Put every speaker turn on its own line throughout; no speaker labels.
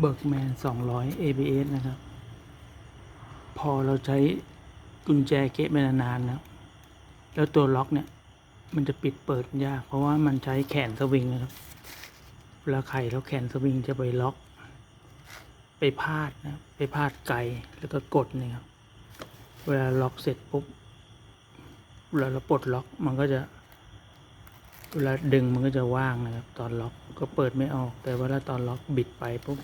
เบิร์กแมน 200 ABS นะครับ พอเราใช้กุญแจเกะไปนานๆนะแล้วตัวล็อกเนี่ย มันจะปิดเปิดยาก เพราะว่ามันใช้แขนสวิงนะครับเวลาไขแล้วแขนสวิงจะไปล็อก ไปพาดนะไปพาดไกลแล้วก็กดนี่ครับ เวลาล็อกเสร็จปุ๊บเวลาเราปลดล็อกมันก็จะเวลาดึงมันก็จะว่างนะครับ ตอนล็อกก็เปิดไม่ออก แต่เวลาตอนล็อกบิดไปปุ๊บ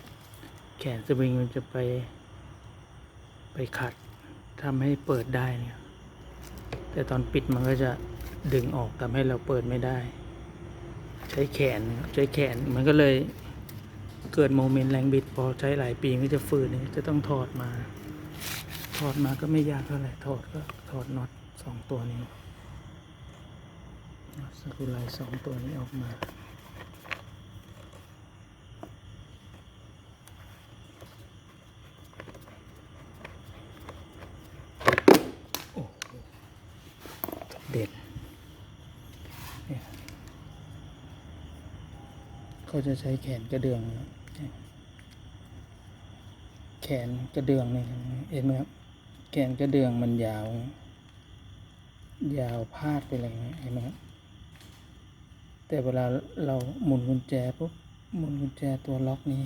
แขนสวิงมันจะไป ไปขัดทำให้เปิดได้เนี่ยแต่ตอนปิดมันก็จะดึงออกทำให้เราเปิดไม่ได้ ใช้แขนใช้แขนมันก็เลยเกิดโมเมนต์แรงบิด พอใช้หลายปีก็จะฝืนเนี่ยจะต้องถอดมา ถอดมาก็ไม่ยากเท่าไหร่ถอดก็ถอดน็อตสองตัวนี้น็อตสกรูไลสองตัวนี้ออกมา โอ้โหเด็ด เขาจะใช้แขนกระเดื่องแขนกระเดื่องนี่เห็นไหมครับแขนกระเดื่องมันยาว ยาวพาดไปเลยเห็นไหมครับแต่เวลาเราหมุนกุญแจปุ๊บหมุนกุญแจตัวล็อกนี้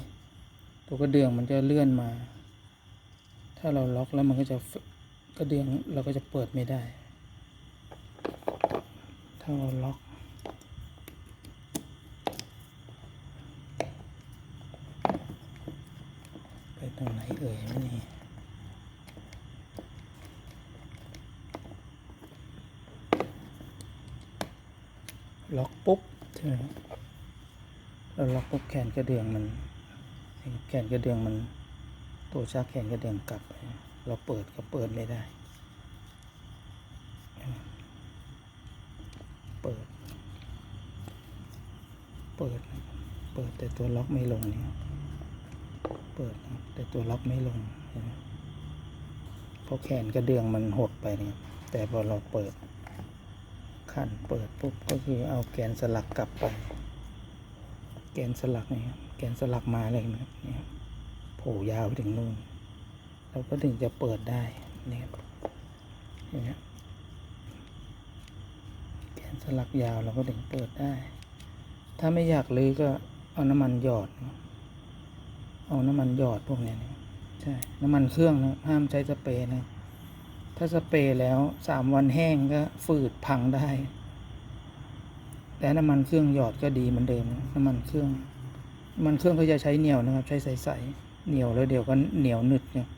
ตัวกระเดื่องมันจะเลื่อนมา ถ้าเราล็อกแล้วมันก็จะกระเดื่องเราก็จะเปิดไม่ได้ ถ้าเราล็อก ตรงไหนเอ่ยไม่นี่ล็อกปุ๊บใช่ไหมครับเราล็อกปุ๊บแขนกระเดื่องมันแขนกระเดื่องมัน ตัวชักแขนกระเดื่องกลับ เราเปิดก็เปิดไม่ได้ เปิด เปิด เปิดแต่ตัวล็อกไม่ลงเนี่ย เปิดนะแต่ตัวล็อกไม่ลงเห็นไหมเพราะแขนกระเดื่องมันหดไปเนี่ยแต่พอเราเปิดขั้นเปิดปุ๊บก็คือเอาแกนสลักกลับไป แกนสลักเนี่ยครับแกนสลักมาเลยนะครับเนี่โผล่ยาวไปถึงนู่นเราก็ถึงจะเปิดได้เนี่ยครับเห็นไหมครับแกนสลักยาวเราก็ถึงเปิดได้ ถ้าไม่อยากลื้อก็เอาน้ำมันหยอดนะ เอาน้ำมันหยอดพวกนี้นะใช่ น้ำมันเครื่องนะห้ามใช้สเปรย์นะ ถ้าสเปรย์แล้วสามวันแห้งก็ฝืดพังได้ แต่น้ำมันเครื่องหยอดก็ดีเหมือนเดิมนะน้ำมันเครื่องน้ำมันเครื่องเขาจะใช้เหนียวนะครับ ใช้ใสๆเหนียวแล้วเดี๋ยวก็เหนียวหนึดเนี่ย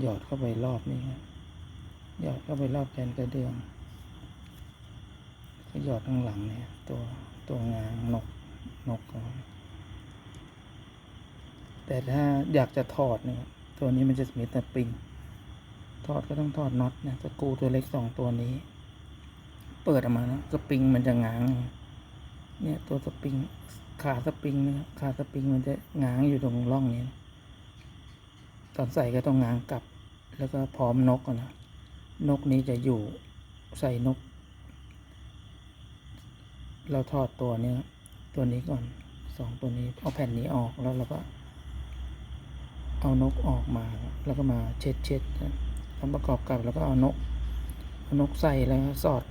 หยอดเข้าไปรอบนี้ครับหยอดเข้าไปรอบแกนกระเดื่องก็หยอดข้างหลังเนี่ย ตัวตัวงางนกนกเขา แต่ถ้าอยากจะถอดเนี่ยตัวนี้มันจะมีแต่ปริงถอดก็ต้องถอดน็อตนะสกรูตัวเล็กสองตัวนี้ เปิดออกมานะสปริงมันจะง้าง เนี่ยตัวสปริงขาสปริงนะครับขาสปริงมันจะง้างอยู่ตรงร่องนี้นะตอนใส่ก็ต้องง้างกลับ แล้วก็พร้อมนกนะนกนี้จะอยู่ใส่นก เราถอดตัวเนี้ยตัวนี้ก่อนสองตัวนี้เอาแผ่นนี้ออกแล้วเราก็ เอานกออกมา แล้วก็มาเช็ดเช็ดทำประกอบกับแล้วก็เอานกเอานกใส่แล้วสอด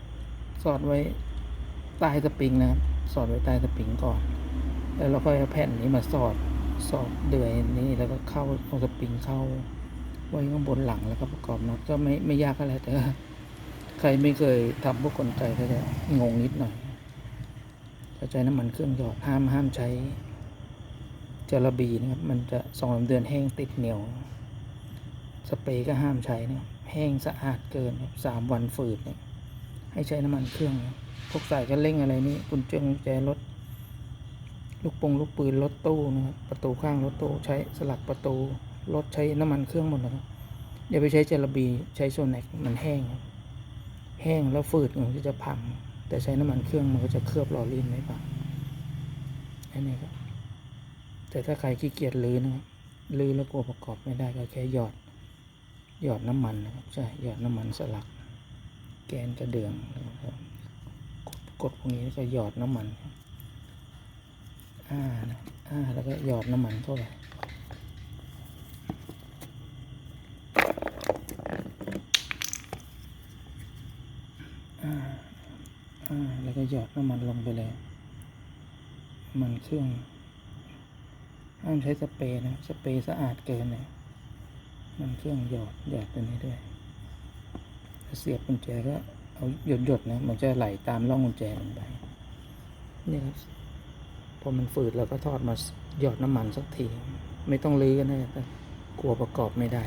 สอดไว้ใต้สปริงนะครับ สอดไว้ใต้สปริงก่อน แล้วเราก็เอาแผ่นนี้มาสอดสอดเดือยนี้แล้วก็เข้าเอาสปริงเข้า ไว้ข้างบนหลังแล้วก็ประกอบน็อตก็ไม่ไม่ยากอะไรแต่ใครไม่เคยทำพวกกลไกก็จะงงนิดหน่อยใช้น้ำมันเครื่องหยอดห้ามห้ามใช้ จาระบีนะครับ มันจะสองสามเดือนแห้งติดเหนียว สเปรย์ก็ห้ามใช้นะครับแห้งสะอาดเกินสามวันฝืดเนี่ยให้ใช้น้ำมันเครื่องนะพวกสายกันเร่งอะไรนี่กุญแจกุญแจรถลูกปงลูกปืนรถตู้นะครับประตูข้างรถตู้ใช้สลักประตูรถใช้น้ำมันเครื่องหมดนะครับอย่าไปใช้เจลาบีใช้โซนแนกมันแห้ง แห้งแล้วฝืดมันก็จะพัง แต่ใช้น้ำมันเครื่องมันก็จะเคลือบหล่อลื่นไม่พังอันนี้ครับ แต่ถ้าใครขี้เกียจลื้อนะครับลื้อแล้วกลัวประกอบไม่ได้ก็แค่หยอด หยอดน้ำมันนะครับใช่หยอดน้ำมันสลัก แกนกระเดื่องนะครับกดกดพวกนี้ก็หยอดน้ำมันอ่านะอ่าแล้วก็หยอดน้ำมันเข้าไปอ่อ่าแล้วก็หยอดน้ำมันลงไปเลย มันเครื่อง ห้ามใช้สเปรย์นะ สเปรย์สะอาดเกินเนี่ยนำเครื่องหยอดหยอดตัวนี้ด้วยถ้าเสียบกุญแจก็เอาหยดหยดนะมันจะไหลตามร่องกุญแจลงไปนี่ครับพอมันฝืดเราก็ทอดมาหยอดน้ำมันสักที ไม่ต้องลื้อกันนะแต่กลัวประกอบไม่ได้